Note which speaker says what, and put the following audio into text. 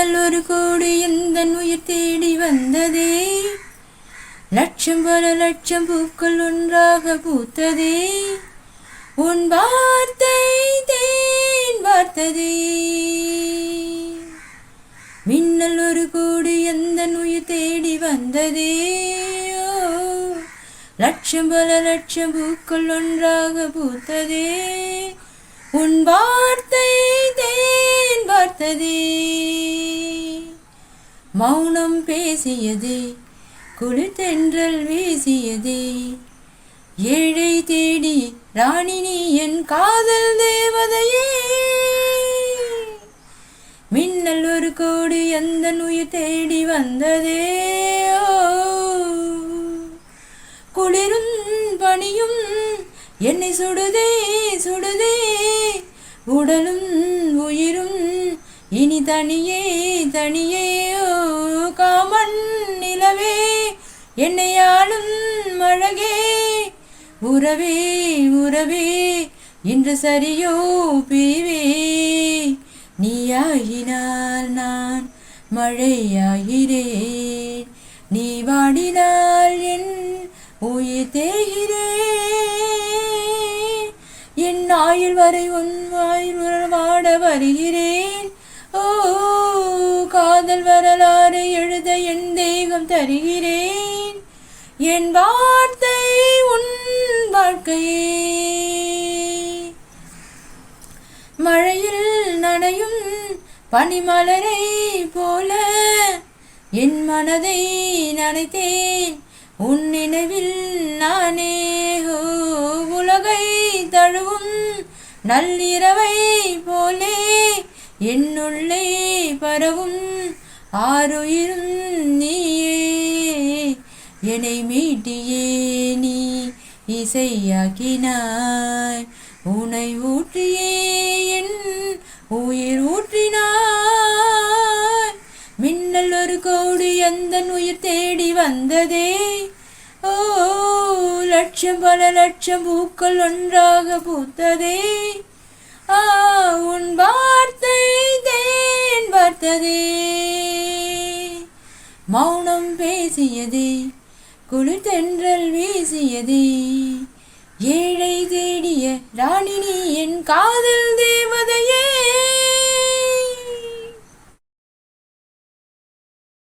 Speaker 1: மின்னல் ஒரு கோடி எந்த உயிர் தேடி வந்ததே? லட்சம் பல லட்சம் பூக்கள் ஒன்றாக பூத்ததே. உன் வார்த்தை தேன் வார்த்ததே. மின்னல் ஒரு கோடி எந்த உயிர் தேடி வந்ததே? லட்சம் பல லட்சம் பூக்கள் ஒன்றாக பூத்ததே. உன் வார்த்தை தேன் வார்த்ததே. மௌனம் பேசியதே குளிர்தென்றல் வீசியதே. ஏழை தேடி ராணினி என் காதல் தேவதையே. மின்னல் ஒரு கோடி எந்த உயிர் தேடி வந்ததே. ஓ. குளிரும் பணியும் என்னை சுடுதே சுடுதே. உடலும் உயிரும் இனி தனியே தனியே காமன் நிலவே என்னை ஆளும் அழகே. உறவே உறவே இன்று சரியோ பிரிவே. நீயாகினால் நான் மழையாகிறேன். நீ வாடினால் என் உயிர் தேகிறேன் என் ஆயுள் வரை உன் வாயில் வாட வருகிறேன். ஓ காதல் வரலாறு எழுத என் தெய்வம் தருகிறேன். என் வார்த்தை உன் வாழ்க்கையே. மழையில் நனையும் பனிமலரை போல என் மனதை நனைத்தேன். உன் நினைவில் நானே உலகை தழுவும் நள்ளிரவை போலே என்னுள்ளே பரவும் ஆறுயிரும் நீயே. என்னை மீட்டியே நீ இசையாக்கினாய். உனை ஊற்றியே என் உயிர் ஊற்றினாய். மின்னல் ஒரு கோடி அந்த உயிர் தேடி வந்ததே. ஓ லட்சம் பல லட்சம் பூக்கள் ஒன்றாக பூத்ததே. பார்த்ததே. மௌனம் பேசியதே குளிர்தென்றல் வீசியதே. ஏழை தேடிய ராணினி என் காதல்